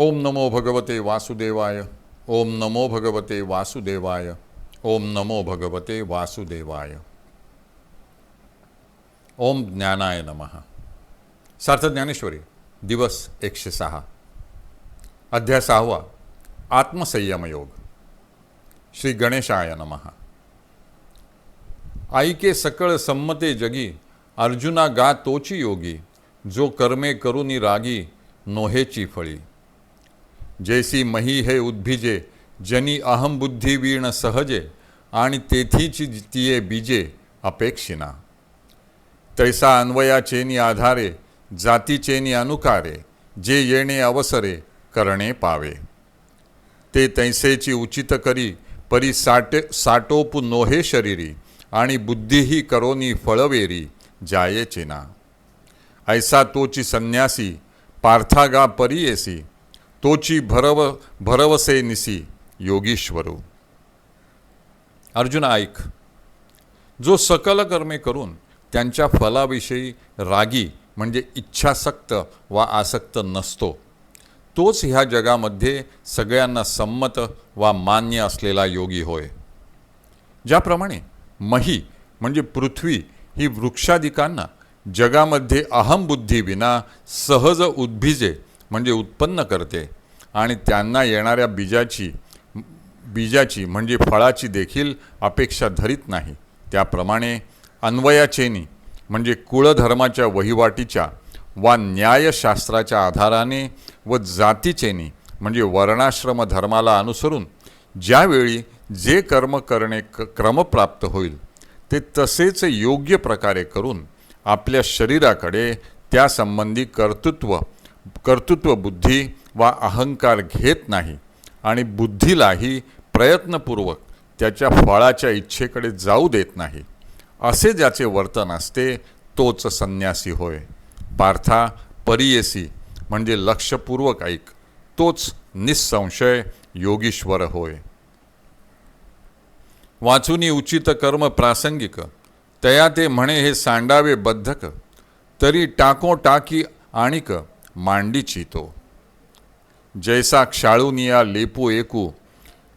ओम नमो भगवते वासुदेवाय। ओम नमो भगवते वासुदेवाय। ओम नमो भगवते वासुदेवाय। ओम ज्ञानाय नमः। सार्थ ज्ञानेश्वरी दिवस एकशे सहा। अध्याय सहावा आत्मसंयम योग। श्री गणेशाय नमः। ऐके सकळ संमते जगी अर्जुना गा तोची योगी जो कर्मे करुनी रागी नोहेची फळी। जैसी मही हे उद्भिजे जनी अहमबुद्धी वीण सहजे आणि तेथीची तिये बीजे अपेक्षिना. तैसा अन्वयाचेनी आधारे जातीचेनी अनुकारे जे येणे अवसरे करणे पावे. ते तैसेची उचित करी परी साटे साटोप नोहे शरीरी आणि बुद्धीही करोनी फळवेरी जाये ऐसा तोची संन्यासी पार्थागा परियेसी तोची भरव भरवसे निसी योगीश्वरू अर्जुन ऐक जो सकल कर्मे करून त्यांच्या फलाविषयी रागी म्हणजे इच्छासक्त वा आसक्त नसतो तोच ह्या जगामध्ये सगळ्यांना संमत वा मान्य असलेला योगी होय ज्याप्रमाणे मही म्हणजे पृथ्वी ही वृक्षादिकांना जगामध्ये अहमबुद्धीविना सहज उद्भिजे म्हणजे उत्पन्न करते. आणि त्यांना येणाऱ्या बीजाची बीजाची म्हणजे फळाची देखील अपेक्षा धरीत नाही. त्याप्रमाणे अन्वयाचेनी म्हणजे कुळधर्माच्या वहिवाटीच्या वा न्यायशास्त्राच्या आधाराने व जातीचेनी म्हणजे वर्णाश्रम धर्माला अनुसरून ज्यावेळी जे कर्म करणे क क्रमप्राप्त होईल ते तसेच योग्य प्रकारे करून आपल्या शरीराकडे त्यासंबंधी कर्तृत्व कर्तृत्व बुद्धी वा अहंकार घेत नाही आणि बुद्धीलाही प्रयत्नपूर्वक त्याच्या फळाच्या इच्छेकडे जाऊ देत नाही. असे ज्याचे वर्तन असते तोच संन्यासी होय. पार्था परियेसी म्हणजे लक्षपूर्वक ऐक तोच निसंशय योगीश्वर होय. वाचुनी उचित कर्म प्रासंगिक तया ते म्हणे हे सांडावे बद्धक तरी टाको टाकी आणिक मांडीची तो जैसा क्षाळूनिया लेपू एकू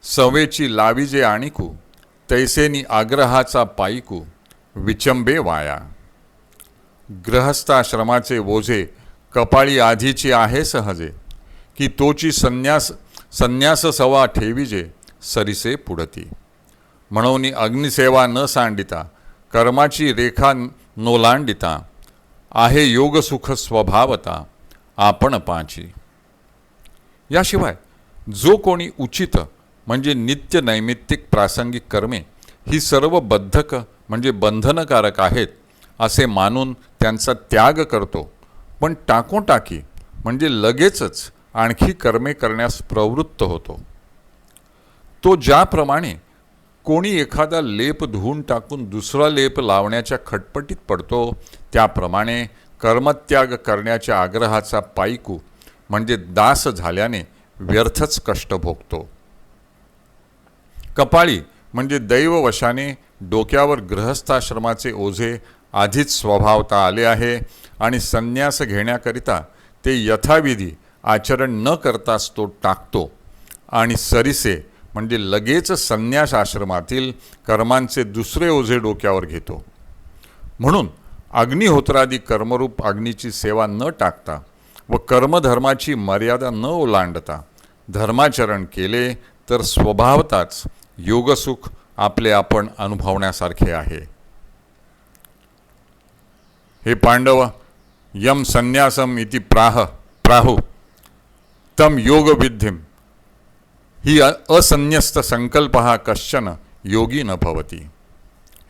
सवेची लाविजे आणिकू तैसेनी आग्रहाचा पायिकू विचंबे वाया. ग्रहस्थाश्रमाचे ओझे कपाळी आधीची आहे सहजे की तोची संन्यास संन्यास सवा ठेविजे सरिसे पुढती. म्हणून अग्निसेवा न सांडिता कर्माची रेखा नोलांडिता आहे योगसुख स्वभावता आपण पाची याशिवाय जो कोणी उचित म्हणजे नित्य नैमित्तिक प्रासंगिक कर्मे ही सर्व बद्धक म्हणजे बंधनकारक आहेत असे मानून त्यांचा त्याग करतो. पण टाकोटाकी म्हणजे लगेचच आणखी कर्मे करण्यास प्रवृत्त होतो. तो ज्याप्रमाणे कोणी एखादा लेप धुवून टाकून दुसरा लेप लावण्याच्या खटपटीत पडतो त्याप्रमाणे कर्मत्याग करण्याच्या आग्रहाचा पायकू म्हणजे दास झाल्याने व्यर्थच कष्ट भोगतो. कपाळी म्हणजे दैववशाने डोक्यावर गृहस्थाश्रमाचे ओझे आधीच स्वभावता आले आहे आणि संन्यास घेण्याकरिता ते यथाविधी आचरण न करताच तो टाकतो. आणि सरिसे म्हणजे लगेच संन्यास आश्रमातील कर्मांचे दुसरे ओझे डोक्यावर घेतो. म्हणून अग्निहोत्रादी कर्मरूप अग्नीची सेवा न टाकता व कर्मधर्माची मर्यादा न ओलांडता धर्माचरण केले तर स्वभावताच योगसुख आपले आपण अनुभवण्यासारखे आहे. हे पांडव यम संन्यासम इति प्राह प्राहु तम योगविद्धिम ही असन्यस्त संकल्प हा कश्चन योगी न भवती.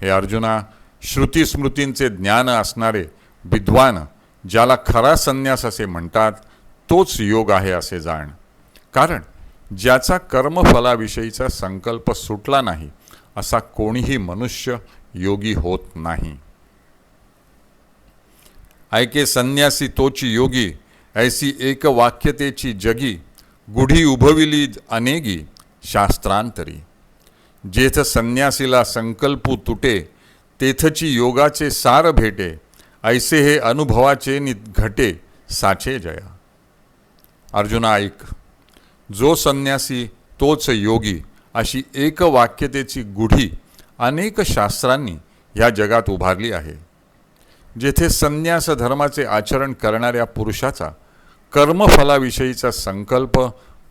हे अर्जुना श्रुतीस्मृतींचे ज्ञान असणारे विद्वान ज्याला खरा संन्यास असे म्हणतात तोच योग आहे असे जाण. कारण ज्याचा कर्मफलाविषयीचा संकल्प सुटला नाही असा कोणीही मनुष्य योगी होत नाही. ऐके संन्यासी तोची योगी ऐसी एक वाक्यतेची जगी गुढी उभविली अनेगी शास्त्रांतरी. जेथ संन्यासीला संकल्प तुटे तेथची योगाचे सार भेटे ऐसे हे अनुभवाचे नि घटे साचे जया. अर्जुना ऐक जो संन्यासी तोच योगी अशी एक वाक्यतेची गुढी अनेक शास्त्रांनी ह्या जगात उभारली आहे. जेथे संन्यास धर्माचे आचरण करणाऱ्या पुरुषाचा कर्मफलाविषयीचा संकल्प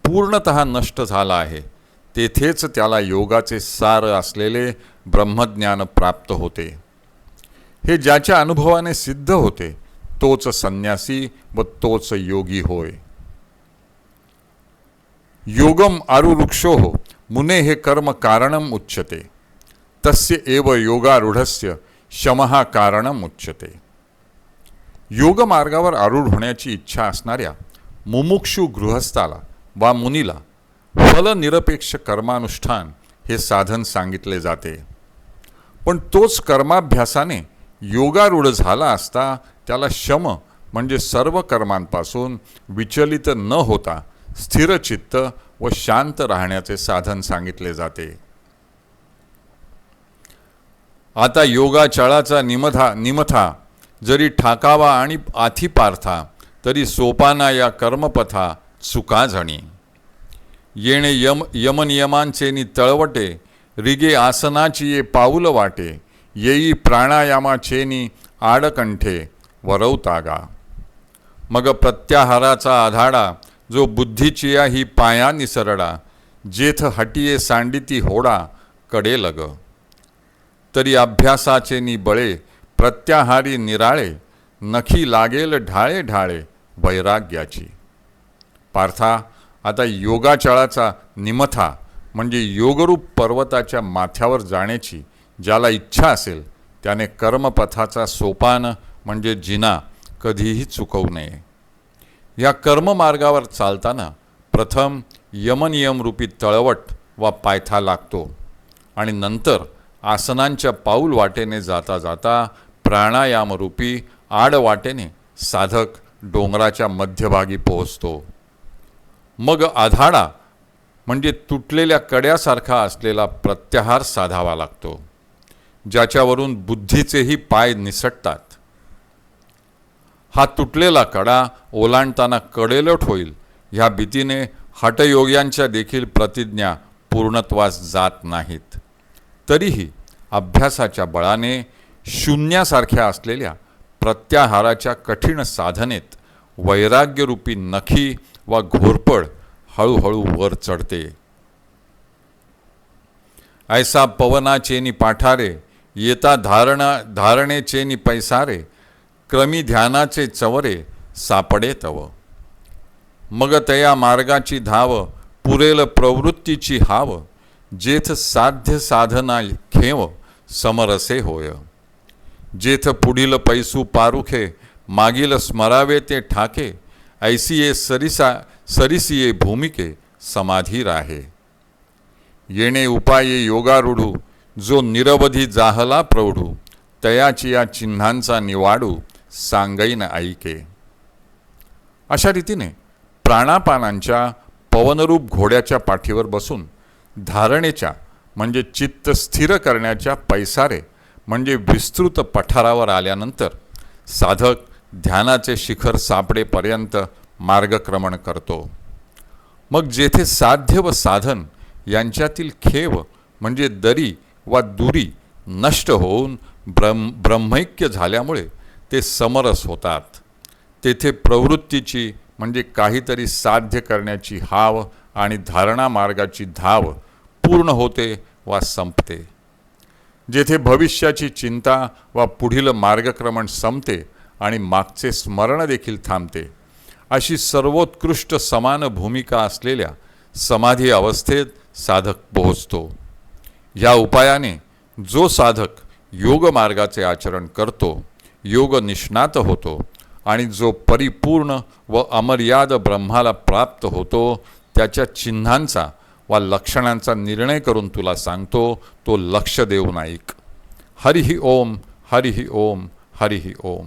पूर्णत नष्ट झाला आहे तेथेच त्याला योगाचे सार असलेले ब्रह्मज्ञान प्राप्त होते. हे ज्याच्या अनुभवाने सिद्ध होते तोच संन्यासी व तोच योगी होय. योगम आरुवृक्षो हो मुने हे कर्म कारणम उच्यते. तस्य एव योगारूढस्य शमहा कारणम उच्यते. योग मार्गावर आरूढ होण्याची इच्छा असणाऱ्या मुमुक्षू गृहस्थाला वा मुनीला फलनिरपेक्ष कर्मानुष्ठान हे साधन सांगितले जाते. पण तोच कर्माभ्यासाने योगारूढ झाला असता त्याला शम म्हणजे सर्व कर्मांपासून विचलित न होता स्थिरचित्त व शांत राहण्याचे साधन सांगितले जाते. आता योगाचळाचा निमथा निमथा जरी ठाकावा आणि आथी पार्था तरी सोपाना या कर्मपथा चुका जाणी येणे यम यमनियमांचे नि तळवटे रिगे आसनाची ये पाऊल वाटे येई प्राणायामाचेनी आडकंठे वरवतागा. मग प्रत्याहाराचा आधाडा जो बुद्धीचिया ही पाया निसरडा जेथ हटिये सांडिती होडा कडे लग. तरी अभ्यासाचे नि बळे प्रत्याहारी निराळे नखी लागेल ढाळे ढाळे वैराग्याची. पार्था आता योगाचळाचा निमथा म्हणजे योगरूप पर्वताच्या माथ्यावर जाण्याची ज्याला इच्छा असेल त्याने कर्मपथाचा सोपान म्हणजे जिना कधीही चुकवू नये. या कर्ममार्गावर चालताना प्रथम यमनियमरूपी तळवट वा पायथा लागतो आणि नंतर आसनांच्या पाऊल वाटेने जाता जाता प्राणायामरूपी आडवाटेने साधक डोंगराच्या मध्यभागी पोहोचतो. मग आधाडा म्हणजे तुटलेल्या कड्यासारखा असलेला प्रत्याहार साधावा लागतो ज्याच्यावरून बुद्धीचेही पाय निसटतात. हा तुटलेला कडा ओलांडताना कडेलोट होईल ह्या भीतीने हटयोग्यांच्या देखील प्रतिज्ञा पूर्णत्वास जात नाहीत. तरीही अभ्यासाच्या बळाने शून्यासारख्या असलेल्या प्रत्याहाराच्या कठीण साधनेत वैराग्यरूपी नखी वा घोरपड हळूहळू वर चढते. ऐसा पवनाचेनी पाठारे येता धारणा धारणेचेनी पैसारे क्रमी ध्यानाचे चवरे सापडे तव. मग तया मार्गाची धाव पुरेल प्रवृत्तीची हाव जेथ साध्य साधना खेव समरसे होय. जेथ पुढील पैसू पारुखे मागील स्मरावे ते ठाके ऐसिये सरिसा सरिसिये भूमिके समाधीर आहे येणे उपाये योगारूढू जो निरवधी जाहला प्रौढू तयाची या चिन्हांचा निवाडू सांगईन ऐके। अशा रीतीने प्राणापानांच्या पवनरूप घोड्याच्या पाठीवर बसून धारणेच्या म्हणजे चित्त स्थिर करण्याच्या पैसारे म्हणजे विस्तृत पठारावर आल्यानंतर साधक ध्यानाचे शिखर सापडेपर्यंत मार्गक्रमण करतो. मग जेथे साध्य व साधन यांच्यातील खेव म्हणजे दरी वा दुरी नष्ट होऊन ब्रह्म ब्रह्मैक्य झाल्यामुळे ते समरस होतात. तेथे प्रवृत्तीची म्हणजे काहीतरी साध्य करण्याची हाव आणि धारणा मार्गाची धाव पूर्ण होते वा संपते. जेथे भविष्याची चिंता वा पुढील मार्गक्रमण संपते आणि मागचे स्मरण देखील थांबते. अशी सर्वोत्कृष्ट समान भूमिका असलेल्या समाधी अवस्थेत साधक पोहोचतो. या उपायाने जो साधक योग मार्गाचे आचरण करतो योग निष्णात होतो आणि जो परिपूर्ण व अमर्याद ब्रह्माला प्राप्त होतो त्याच्या चिन्हांचा वा लक्षणांचा निर्णय करून तुला सांगतो तो लक्ष देऊन ऐक. हरिही ओम हरिही ओम हरिही ओम.